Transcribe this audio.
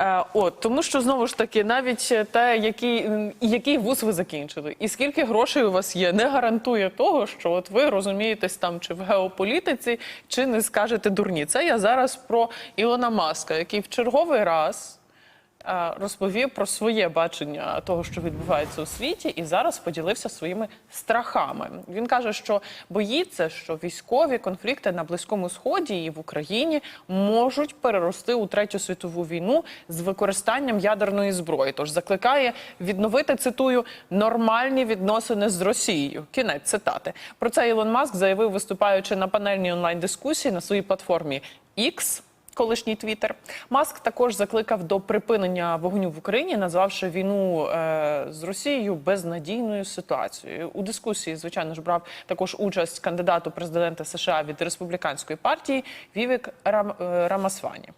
Е, От тому, що знову ж таки, навіть те, який, який вуз ви закінчили, і скільки грошей у вас є, не гарантує того, що от ви розумієтесь там чи в геополітиці, чи не скажете дурні. Це я зараз про Ілона Маска, який в черговий раз. Е, Розповів про своє бачення того, що відбувається у світі, і зараз поділився своїми страхами. Він каже, що боїться, що військові конфлікти на Близькому Сході і в Україні можуть перерости у третю світову війну з використанням ядерної зброї. Тож закликає відновити цитую нормальні відносини з Росією. Кінець цитати про це Ілон Маск заявив, виступаючи на панельній онлайн дискусії на своїй платформі X. Колишній твіттер. Маск також закликав до припинення вогню в Україні, назвавши війну е, з Росією безнадійною ситуацією. У дискусії, звичайно ж, брав також участь кандидату президента США від республіканської партії Вівік Рам, е, Рамасвані.